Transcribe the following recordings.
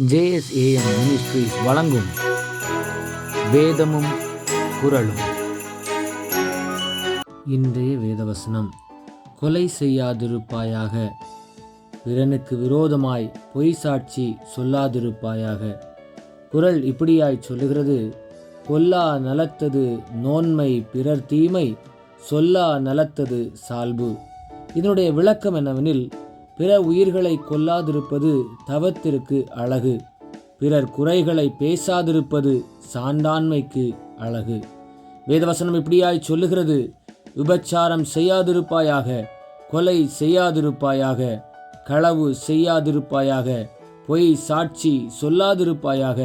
JSAM ministries வழங்கும் வேதமும் குரலும் இன்றைய வேதவசனம். கொலை செய்யாதிருப்பாயாக. பிறனுக்கு விரோதமாய் பொய் சாட்சி சொல்லாதிருப்பாயாக. குரல் இப்படியாய் சொல்லுகிறது. கொல்லா நலத்தது நோன்மை பிறர் தீமை. சொல்லா நலத்தது சால்பு. இதனுடைய விளக்கம் என்னவெனில் பிற உயிர்களை கொல்லாதிருப்பது தவத்திற்கு அழகு. பிறர் குறைகளை பேசாதிருப்பது சான்றாண்மைக்கு அழகு. வேதவசனம் இப்படியாய் சொல்லுகிறது விபச்சாரம் செய்யாதிருப்பாயாக கொலை செய்யாதிருப்பாயாக களவு செய்யாதிருப்பாயாக பொய் சாட்சி சொல்லாதிருப்பாயாக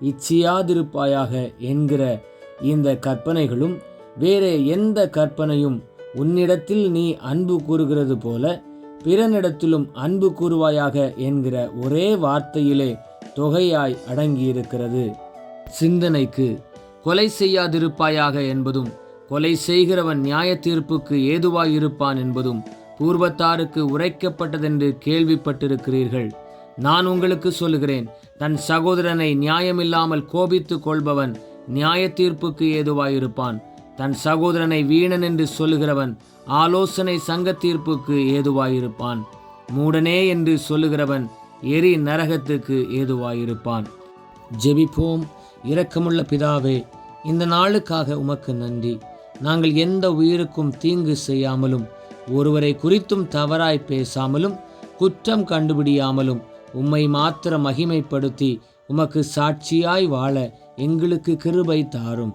இச்சியாதிருப்பாயாக என்கிற இந்த கற்பனைகளும் வேறே எந்த கற்பனையும் உன்னிடத்தில் நீ அன்பு கூறுகிறது போல பிறனிடத்திலும் அன்பு கூறுவாயாக என்கிற ஒரே வார்த்தையிலே தொகையாய் அடங்கியிருக்கிறது. சிந்தனைக்கு கொலை செய்யாதிருப்பாயாக என்பதும் கொலை செய்கிறவன் நியாய தீர்ப்புக்கு ஏதுவாயிருப்பான் என்பதும் பூர்வத்தாருக்கு உரைக்கப்பட்டதென்று கேள்விப்பட்டிருக்கிறீர்கள். நான் உங்களுக்கு சொல்லுகிறேன் தன் சகோதரனை நியாயமில்லாமல் கோபித்துக் கொள்பவன் நியாய தீர்ப்புக்கு ஏதுவாயிருப்பான். தன் சகோதரனை வீணன் என்று சொல்லுகிறவன் ஆலோசனை சங்க தீர்ப்புக்கு ஏதுவாயிருப்பான். மூடனே என்று சொல்லுகிறவன் எரி நரகத்துக்கு ஏதுவாயிருப்பான். ஜெபிப்போம். இரக்கமுள்ள பிதாவே இந்த நாளுக்காக உமக்கு நன்றி. நாங்கள் எந்த உயிருக்கும் தீங்கு செய்யாமலும் ஒருவரை குறித்தும் தவறாய் பேசாமலும் குற்றம் கண்டுபிடியாமலும் உம்மை மாத்திர மகிமைப்படுத்தி உமக்கு சாட்சியாய் வாழ எங்களுக்கு கிருபை தாரும்.